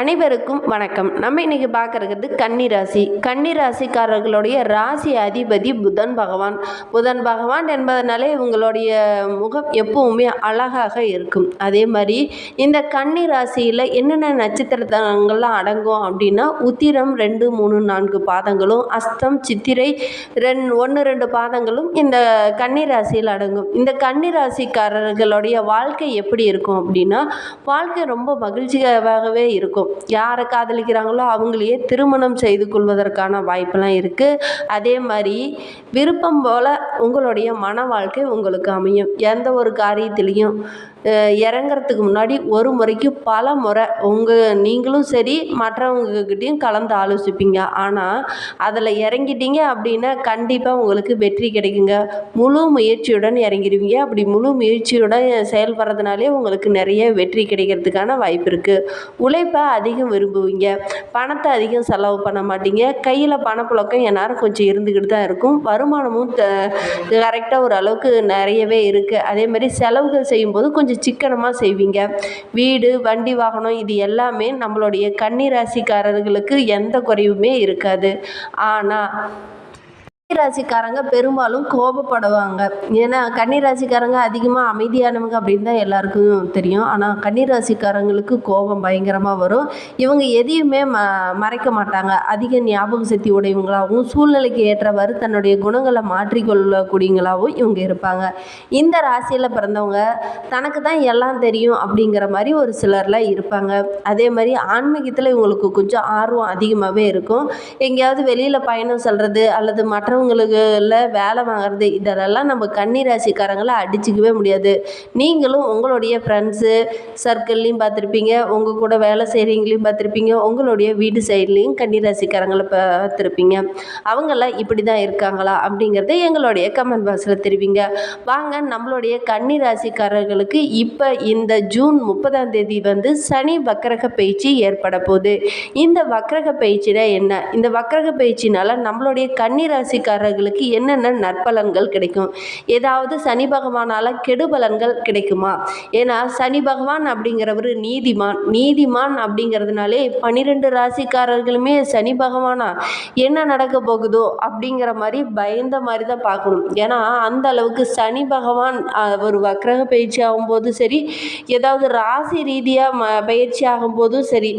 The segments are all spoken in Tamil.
அனைவருக்கும் வணக்கம். நம்ம இன்னைக்கு பார்க்கறது கன்னிராசி. ராசி ராசிக்காரர்களுடைய ராசி அதிபதி புதன் பகவான். புதன் பகவான் என்பதனாலே இவங்களுடைய முகம் எப்பவுமே அழகாக இருக்கும். அதே மாதிரி இந்த கன்னிராசியில் என்னென்ன நட்சத்திரங்கள்லாம் அடங்கும் அப்படின்னா உத்திரம் ரெண்டு மூணு நான்கு பாதங்களும் அஸ்தம் சித்திரை ரெண் ஒன்று ரெண்டு பாதங்களும் இந்த கன்னிராசியில் அடங்கும். இந்த கன்னிராசிக்காரர்களுடைய வாழ்க்கை எப்படி இருக்கும் அப்படின்னா வாழ்க்கை ரொம்ப மகிழ்ச்சியாகவே இருக்கும். யாரை காதலிக்கிறாங்களோ அவங்களையே திருமணம் செய்து கொள்வதற்கான வாய்ப்பெல்லாம் இருக்குது அதே மாதிரி விருப்பம் போல் உங்களுடைய மன வாழ்க்கை உங்களுக்கு அமையும். எந்த ஒரு காரியத்திலையும் இறங்கிறதுக்கு முன்னாடி ஒரு முறைக்கு பல முறை உங்கள் நீங்களும் சரி மற்றவங்கக்கிட்டேயும் கலந்து ஆலோசிப்பீங்க. ஆனால் அதில் இறங்கிட்டீங்க அப்படின்னா கண்டிப்பாக உங்களுக்கு வெற்றி கிடைக்குங்க. முழு முயற்சியுடன் இறங்கிடுவீங்க. அப்படி முழு முயற்சியுடன் செயல்படுறதுனாலே உங்களுக்கு நிறைய வெற்றி கிடைக்கிறதுக்கான வாய்ப்பு இருக்குது உழைப்பை அதிகம் விரும்புவீங்க? பணத்தை அதிகம் செலவு பண்ண மாட்டீங்க. கையில் பணப்புழக்கம் எந்நேரம் கொஞ்சம் இருந்துக்கிட்டு தான் இருக்கும். வருமானமும் கரெக்டாக ஒரு அளவுக்கு நிறையவே இருக்குது அதே மாதிரி செலவுகள் செய்யும்போது கொஞ்சம் சிக்கனமாக செய்வீங்க. வீடு வண்டி வாகனம் இது எல்லாமே நம்மளுடைய கன்னி ராசிக்காரர்களுக்கு எந்த குறைவுமே இருக்காது. ஆனால் ராசிக்காரங்க பெரும்பாலும் கோபப்படுவாங்க. ஏன்னா கன்னிராசிக்காரங்க அதிகமாக அமைதியானவங்க அப்படின்னு தான் எல்லாருக்கும் தெரியும். ஆனால் கன்னிராசிக்காரங்களுக்கு கோபம் பயங்கரமாக வரும். இவங்க எதையுமே ம மறைக்க மாட்டாங்க. அதிக ஞாபக சக்தி உடையவங்களாகவும் சூழ்நிலைக்கு ஏற்றவாறு தன்னுடைய குணங்களை மாற்றிக்கொள்ளக்கூடியவங்களாகவும் இவங்க இருப்பாங்க. இந்த ராசியில் பிறந்தவங்க தனக்கு தான் எல்லாம் தெரியும் அப்படிங்கிற மாதிரி ஒரு சிலர்லாம் இருப்பாங்க. அதே மாதிரி ஆன்மீகத்தில் இவங்களுக்கு கொஞ்சம் ஆர்வம் அதிகமாகவே இருக்கும். எங்கேயாவது வெளியில் பயணம் செல்வது அல்லது மற்ற மற்றவங்களுக்குல வேலை வாங்குறது இதெல்லாம் நம்ம கன்னி ராசிக்காரங்களை அடிச்சுக்கவே முடியாது. நீங்களும் உங்களுடைய ஃப்ரெண்ட்ஸு சர்க்கிள்லையும் பார்த்துருப்பீங்க. உங்கள் கூட வேலை செய்கிறவங்களையும் பார்த்துருப்பீங்க. உங்களுடைய வீடு சைட்லேயும் கன்னி ராசிக்காரங்களை பார்த்துருப்பீங்க. அவங்கெல்லாம் இப்படி தான் இருக்காங்களா அப்படிங்கிறத எங்களுடைய கமெண்ட் பாக்ஸில் தெரிவிங்க. வாங்க நம்மளுடைய கன்னி ராசிக்காரர்களுக்கு இப்போ இந்த ஜூன் முப்பதாம் தேதி வந்து சனி வக்கரக பயிற்சி ஏற்பட போகுது. இந்த வக்கரக பயிற்சினா என்ன? இந்த வக்கரக பயிற்சினால நம்மளுடைய கன்னி ராசிக்காரர்களுக்கு என்னென்ன நற்பலன்கள் கிடைக்கும்? ஏதாவது சனி பகவானால் கெடுபலன்கள் கிடைக்குமா? ஏன்னா சனி பகவான் அப்படிங்கிறவர் நீதிமான். நீதிமான் அப்படிங்கிறதுனாலே பன்னிரெண்டு ராசிக்காரர்களுமே சனி பகவானா என்ன நடக்க போகுதோ அப்படிங்கிற மாதிரி பயந்த மாதிரி தான் பார்க்கணும். ஏன்னா அந்த அளவுக்கு சனி பகவான் ஒரு வக்ரக பயிற்சி ஆகும்போதும் சரி ஏதாவது ராசி ரீதியாக ம பயிற்சி ஆகும்போதும் சரி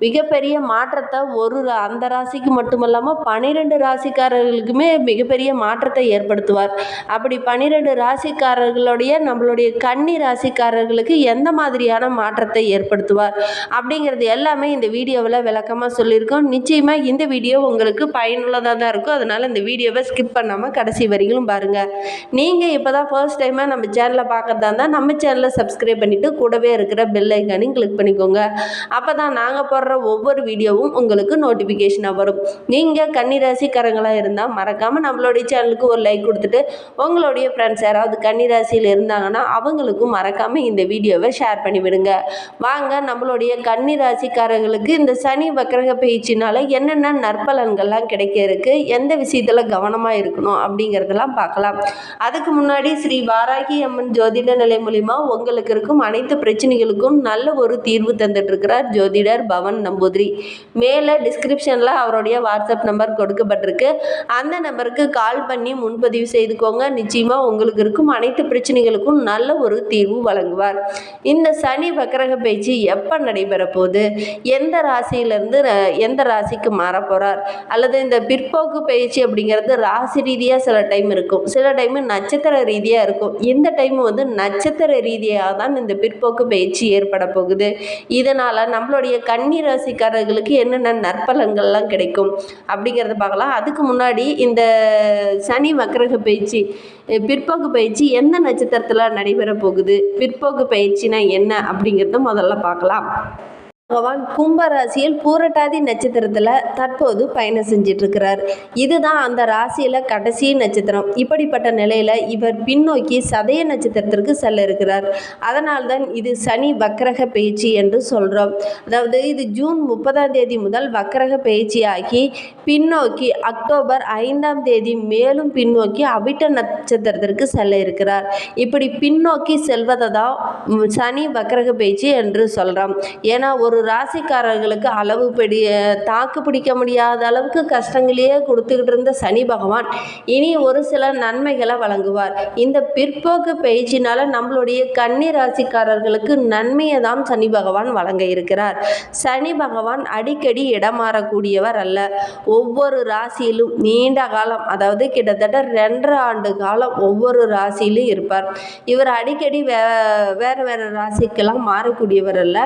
மிகப்பெரிய மாற்றத்தை ஒரு ரா- அந்த ராசிக்கு மட்டும் இல்லாமல் பன்னிரெண்டு ராசிக்காரர்களுக்குமே மிகப்பெரிய மாற்றத்தை ஏற்படுத்துவார். அப்படி பன்னிரெண்டு ராசிக்காரர்களுடைய நம்மளுடைய கன்னி ராசிக்காரர்களுக்கு எந்த மாதிரியான மாற்றத்தை ஏற்படுத்துவார்? அப்படிங்கிறது எல்லாமே இந்த வீடியோவில் விளக்கமாக சொல்லியிருக்கோம். நிச்சயமாக இந்த வீடியோ உங்களுக்கு பயனுள்ளதாக தான் இருக்கும். அதனால் இந்த வீடியோவை ஸ்கிப் பண்ணாமல் கடைசி வரிகளும் பாருங்கள் நீங்கள் இப்போ தான் ஃபர்ஸ்ட் டைமாக நம்ம சேனலை பார்க்குறதா இருந்தால் நம்ம சேனலை சப்ஸ்கிரைப் பண்ணிவிட்டு கூடவே இருக்கிற பெல் ஐக்கானையும் கிளிக் பண்ணிக்கோங்க. அப்போ தான் நாங்கள் போடுற ஒவ்வொரு வீடியோவும் உங்களுக்கு நோட்டிஃபிகேஷனாக வரும். நீங்கள் கன்னிராசிக்காரங்களாக இருந்தால் மறக்காமல் நம்மளுடைய சேனலுக்கு ஒரு லைக் கொடுத்துட்டு உங்களுடைய ஃப்ரெண்ட்ஸ் யாராவது கன்னிராசியில் இருந்தாங்கன்னா அவங்களுக்கும் மறக்காமல் இந்த வீடியோவை ஷேர் பண்ணிவிடுங்க. வாங்க நம்மளுடைய கன்னிராசிக்காரர்களுக்கு இந்த சனி வக்கரக பயிற்சினால என்னென்ன நற்பலன்கள்லாம் கிடைக்க இருக்கு எந்த விஷயத்தில் கவனமாக இருக்கணும் அப்படிங்கிறதெல்லாம் பார்க்கலாம். அதுக்கு முன்னாடி ஸ்ரீ வாராகி அம்மன் ஜோதிட நிலை மூலிமா உங்களுக்கு இருக்கும் அனைத்து பிரச்சனைகளுக்கும் நல்ல ஒரு தீர்வு தந்துட்டுருக்கிறார் ஜோதிடர் பவன் நம்பூதிரி. மேலே டிஸ்கிரிப்ஷனில் அவருடைய வாட்ஸ்அப் நம்பர் கொடுக்கப்பட்டிருக்கு. அந்த நம்பருக்கு கால் பண்ணி முன்பதிவு செய்துக்கோங்க. நிச்சயமாக உங்களுக்கு இருக்கும் அனைத்து பிரச்சனைகளுக்கும் நல்ல ஒரு தீர்வு வழங்குவார். இந்த சனி வக்கரக பயிற்சி எப்போ நடைபெற போகுது எந்த ராசியிலேருந்து எந்த ராசிக்கு மாற போகிறார் அல்லது இந்த பிற்போக்கு பயிற்சி அப்படிங்கிறது ராசி ரீதியாக சில டைம் இருக்கும். சில டைம் நட்சத்திர ரீதியாக இருக்கும். இந்த டைம் வந்து நட்சத்திர ரீதியாக தான் இந்த பிற்போக்கு பயிற்சி ஏற்பட போகுது. இதனால் நம்மளுடைய கன்னி ராசிக்காரர்களுக்கு என்னென்ன நற்பலன்கள்லாம் கிடைக்கும் அப்படிங்கிறத பார்க்கலாம். அதுக்கு முன்னாடி இந்த சனி வக்கரக பயிற்சி பிற்போக்கு பயிற்சி எந்த நட்சத்திரத்தில் நடைபெற போகுது? பிற்போக்கு பயிற்சினா என்ன அப்படிங்கிறத முதல்ல பார்க்கலாம். பகவான் கும்ப ராசியில் பூரட்டாதி நட்சத்திரத்தில் தற்போது பயணம் செஞ்சிட்டு இருக்கிறார் இதுதான் அந்த ராசியில் கடைசி நட்சத்திரம். இப்படிப்பட்ட நிலையில் இவர் பின்னோக்கி சதய நட்சத்திரத்திற்கு செல்ல இருக்கிறார். அதனால்தான் இது சனி வக்கரக பயிற்சி என்று சொல்கிறோம் அதாவது இது ஜூன் முப்பதாம் தேதி முதல் வக்கரக பயிற்சியாகி பின்னோக்கி அக்டோபர் ஐந்தாம் தேதி மேலும் பின்னோக்கி அவிட்ட நட்சத்திரத்திற்கு செல்ல இருக்கிறார். இப்படி பின்னோக்கி செல்வதை தான் சனி வக்கரக பயிற்சி என்று சொல்கிறோம் ஏன்னா ஒரு ஒரு ராசிக்காரர்களுக்கு அளவு பிடி தாக்கு பிடிக்க முடியாத அளவுக்கு கஷ்டங்களையே கொடுத்துக்கிட்டு இருந்த சனி பகவான் இனி ஒரு சில நன்மைகளை வழங்குவார். இந்த பிற்போக்கு பயிற்சினால நம்மளுடைய கன்னி ராசிக்காரர்களுக்கு நன்மையை தான் சனி பகவான் வழங்க இருக்கிறார். சனி பகவான் அடிக்கடி இடமாறக்கூடியவர் அல்ல. ஒவ்வொரு ராசியிலும் நீண்ட காலம் அதாவது கிட்டத்தட்ட ரெண்டரை ஆண்டு காலம் ஒவ்வொரு ராசியிலும் இருப்பார். இவர் அடிக்கடி வே வேறு வேறு ராசிக்கெல்லாம் மாறக்கூடியவர் அல்ல.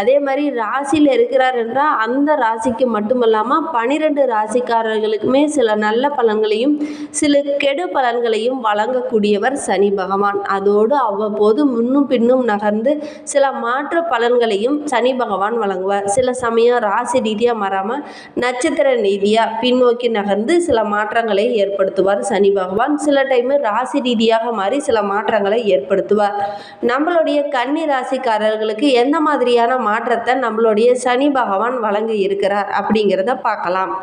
அதே மாதிரி ராசியில் இருக்கிறார் என்றால் அந்த ராசிக்கு மட்டுமல்லாமல் பனிரெண்டு ராசிக்காரர்களுக்குமே சில நல்ல பலன்களையும் சில கெடு பலன்களையும் வழங்கக்கூடியவர் சனி பகவான். அதோடு அவ்வப்போது முன்னும் பின்னும் நகர்ந்து சில மாற்று பலன்களையும் சனி பகவான் வழங்குவார். சில சமயம் ராசி ரீதியாக மாறாமல் நட்சத்திர ரீதியாக பின்னோக்கி நகர்ந்து சில மாற்றங்களை ஏற்படுத்துவார் சனி பகவான். சில டைமு ராசி ரீதியாக மாறி சில மாற்றங்களை ஏற்படுத்துவார். நம்மளுடைய கன்னி ராசிக்காரர்களுக்கு எந்த மாதிரியான மாற்றத்தை நம்மளுடைய சனி பகவான் வழங்க இருக்கிறார் அப்படிங்கிறத பார்க்கலாம்.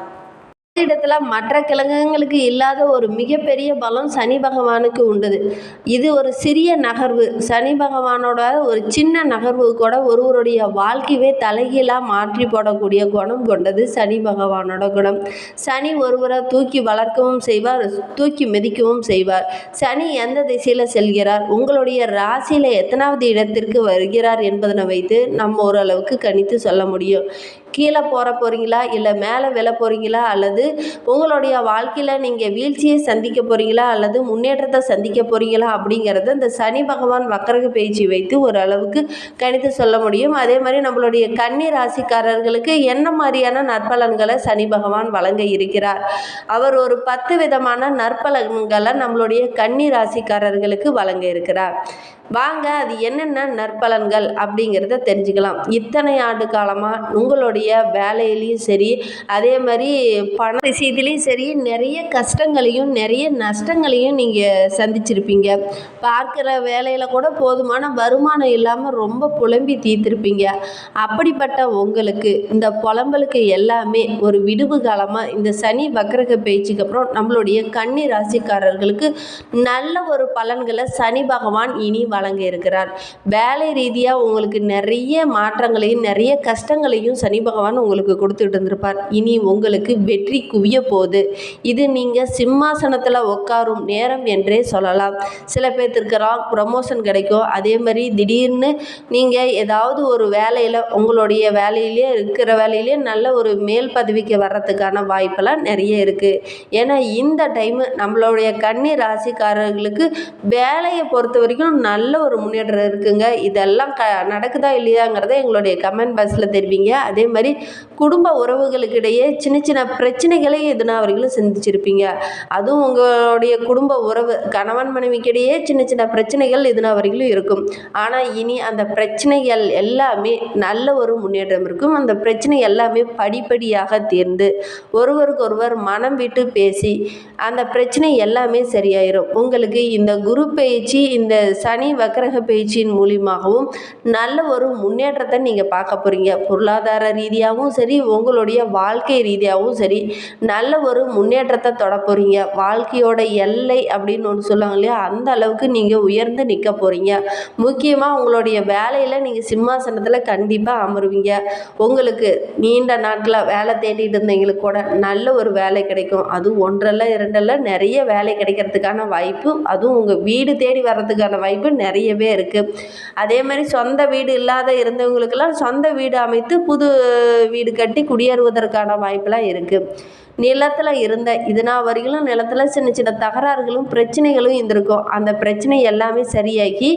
இடத்துல மற்ற கிழங்குகளுக்கு இல்லாத ஒரு மிகப்பெரிய பலம் சனி பகவானுக்கு உண்டுது. இது ஒரு சிறிய நகர்வு. சனி பகவானோட ஒரு சின்ன நகர்வு கூட ஒருவருடைய வாழ்க்கையவே தலைகீழாக மாற்றி போடக்கூடிய குணம் கொண்டது சனி பகவானோட குணம். சனி ஒருவரை தூக்கி வளர்க்கவும் செய்வார் தூக்கி மிதிக்கவும் செய்வார். சனி எந்த திசையில் செல்கிறார்? உங்களுடைய ராசியில் எத்தனாவது இடத்திற்கு வருகிறார் என்பதனை வைத்து நம்ம ஓரளவுக்கு கணித்து சொல்ல முடியும். கீழே போற போகிறீங்களா இல்லை மேலே விழ போகிறீங்களா அல்லது உங்களுடைய வாழ்க்கையில் நீங்கள் வீழ்ச்சியை சந்திக்க போகிறீங்களா அல்லது முன்னேற்றத்தை சந்திக்க போகிறீங்களா அப்படிங்கிறத இந்த சனி பகவான் வக்கரக பேச்சு வைத்து ஓரளவுக்கு கணித்து சொல்ல முடியும். அதே மாதிரி நம்மளுடைய கன்னி ராசிக்காரர்களுக்கு என்ன மாதிரியான நற்பலன்களை சனி பகவான் வழங்க இருக்கிறார்? அவர் ஒரு பத்து விதமான நற்பலன்களை நம்மளுடைய கன்னி ராசிக்காரர்களுக்கு வழங்க இருக்கிறார். வாங்க அது என்னென்ன நற்பலன்கள் அப்படிங்கிறத தெரிஞ்சுக்கலாம். இத்தனை ஆண்டு காலமாக உங்களுடைய வேலையிலையும் சரி அதே மாதிரி பண விஷயத்துலேயும் சரி நிறைய கஷ்டங்களையும் நிறைய நஷ்டங்களையும் நீங்கள் சந்திச்சிருப்பீங்க. பார்க்குற வேலையில் கூட போதுமான வருமானம் இல்லாமல் ரொம்ப புலம்பி தீர்த்திருப்பீங்க. அப்படிப்பட்ட உங்களுக்கு இந்த புலம்பலுக்கு எல்லாமே ஒரு விடுவு காலமாக இந்த சனி வக்கரக பேச்சுக்கு அப்புறம் நம்மளுடைய கன்னி ராசிக்காரர்களுக்கு நல்ல ஒரு பலன்களை சனி பகவான் இனி வழங்க இருக்கிறார் வேலை ரீதியாக உங்களுக்கு நிறைய மாற்றங்களையும் நிறைய கஷ்டங்களையும் சனி பகவான் உங்களுக்கு கொடுத்துட்டு இருந்திருப்பார். இனி உங்களுக்கு வெற்றி குவிய போகுது. இது நீங்கள் சிம்மாசனத்தில் உட்காரும் நேரம் என்றே சொல்லலாம். சில பேர்த்திருக்கலாம் ப்ரமோஷன் கிடைக்கும். அதே மாதிரி திடீர்னு நீங்கள் ஏதாவது ஒரு வேலையில் உங்களுடைய வேலையிலே இருக்கிற வேலையிலே நல்ல ஒரு மேல் பதவிக்கு வர்றதுக்கான வாய்ப்பெல்லாம் நிறைய இருக்குது ஏன்னா இந்த டைமு நம்மளுடைய கன்னி ராசிக்காரர்களுக்கு வேலையை பொறுத்த வரைக்கும் நல்ல நல்ல ஒரு முன்னேற்றம் இருக்குங்க. இதெல்லாம் க நடக்குதா இல்லையாங்கிறத எங்களுடைய கமெண்ட் பாக்ஸில் தெரிவிங்க. அதே மாதிரி குடும்ப உறவுகளுக்கிடையே சின்ன சின்ன பிரச்சனைகளை எதுனா அவர்களும் சிந்திச்சிருப்பீங்க. அதுவும் உங்களுடைய குடும்ப உறவு கணவன் மனைவிக்கிடையே சின்ன சின்ன பிரச்சனைகள் எதுனா வரைகளும் இருக்கும். ஆனால் இனி அந்த பிரச்சனைகள் எல்லாமே நல்ல ஒரு முன்னேற்றம் இருக்கும். அந்த பிரச்சனை எல்லாமே படிப்படியாக தீர்ந்து ஒருவருக்கொருவர் மனம் விட்டு பேசி அந்த பிரச்சனை எல்லாமே சரியாயிரும். உங்களுக்கு இந்த குரு பயிற்சி இந்த சனி வக்கரக பேச்சின் மூலியமாகவும் நல்ல ஒரு முன்னேற்றத்தை நீங்கள் பார்க்க போகிறீங்க பொருளாதார ரீதியாகவும் சரி உங்களுடைய வாழ்க்கை ரீதியாகவும் சரி நல்ல ஒரு முன்னேற்றத்தை தொட போகிறீங்க வாழ்க்கையோட எல்லை அப்படின்னு ஒன்று சொல்லுவாங்க இல்லையா? அந்த அளவுக்கு நீங்கள் உயர்ந்து நிற்க போகிறீங்க முக்கியமாக உங்களுடைய வேலையில் நீங்கள் சிம்மாசனத்தில் கண்டிப்பாக அமருவீங்க. உங்களுக்கு நீண்ட நாட்டில் வேலை தேடிட்டு இருந்தவங்களுக்கு கூட நல்ல ஒரு வேலை கிடைக்கும். அதுவும் ஒன்றல்ல இரண்டல்ல நிறைய வேலை கிடைக்கிறதுக்கான வாய்ப்பு அதுவும் உங்கள் வீடு தேடி வர்றதுக்கான வாய்ப்பு நிறையவே இருக்குது அதே மாதிரி சொந்த வீடு இல்லாத இருந்தவங்களுக்கெல்லாம் சொந்த வீடு அமைத்து புது வீடு கட்டி குடியேறுவதற்கான வாய்ப்பெல்லாம் இருக்குது நிலத்தில் இருந்த இதுனா வரையிலும் நிலத்தில் சின்ன சின்ன தகராறுகளும் பிரச்சனைகளும் இருந்திருக்கும். அந்த பிரச்சனை எல்லாமே சரியாகி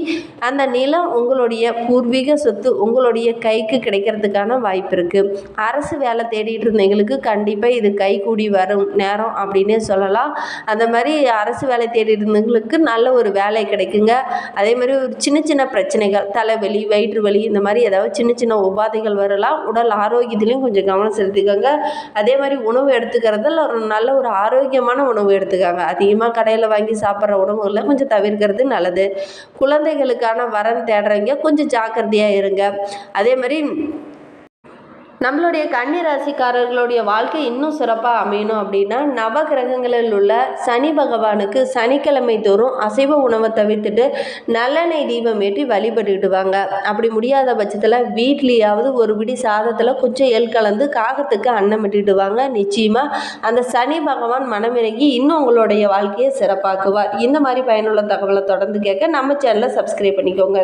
அந்த நிலம் உங்களுடைய பூர்வீக சொத்து உங்களுடைய கைக்கு கிடைக்கிறதுக்கான வாய்ப்பு இருக்குது அரசு வேலை தேடிட்டு இருந்தவங்களுக்கு கண்டிப்பாக இது கைகூடி வரும் நேரம் அப்படின்னே சொல்லலாம். அந்த மாதிரி அரசு வேலை தேடிட்டு இருந்தவங்களுக்கு நல்ல ஒரு வேலை கிடைக்குங்க. அதே மாதிரி ஒரு சின்ன சின்ன பிரச்சனைகள் தலைவலி வயிற்று வலி இந்த மாதிரி ஏதாவது சின்ன சின்ன உபாதைகள் வரலாம். உடல் ஆரோக்கியத்துலேயும் கொஞ்சம் கவனம் செலுத்திக்கோங்க. அதே மாதிரி உணவு எடுத்துக்க எடுத்துக்கிறதுல ஒரு நல்ல ஒரு ஆரோக்கியமான உணவு எடுத்துக்காங்க. அதிகமாக கடையில் வாங்கி சாப்பிட்ற உணவுகளை கொஞ்சம் தவிர்க்கிறது நல்லது. குழந்தைகளுக்கான வரன் தேடுறவங்க கொஞ்சம் ஜாக்கிரதையாக இருங்க. அதே மாதிரி நம்மளுடைய கன்னி ராசிக்காரர்களுடைய வாழ்க்கை இன்னும் சிறப்பாக அமையணும் அப்படின்னா நவகிரகங்களில் உள்ள சனி பகவானுக்கு சனிக்கிழமை தோறும் அசைவ உணவை தவிர்த்துட்டு நல்லெண்ணெய் தீபம் ஏற்றி வழிபட்டுக்கிட்டு வாங்க அப்படி முடியாத பட்சத்தில் வீட்லேயாவது ஒரு பிடி சாதத்தில் கொஞ்சம் எள் கலந்து காகத்துக்கு அன்னம் விட்டுட்டு வாங்க நிச்சயமாக அந்த சனி பகவான் மனமிறங்கி இன்னும் உங்களுடைய வாழ்க்கையை சிறப்பாக்குவார். இந்த மாதிரி பயனுள்ள தகவலை தொடர்ந்து கேட்க நம்ம சேனலை சப்ஸ்கிரைப் பண்ணிக்கோங்க.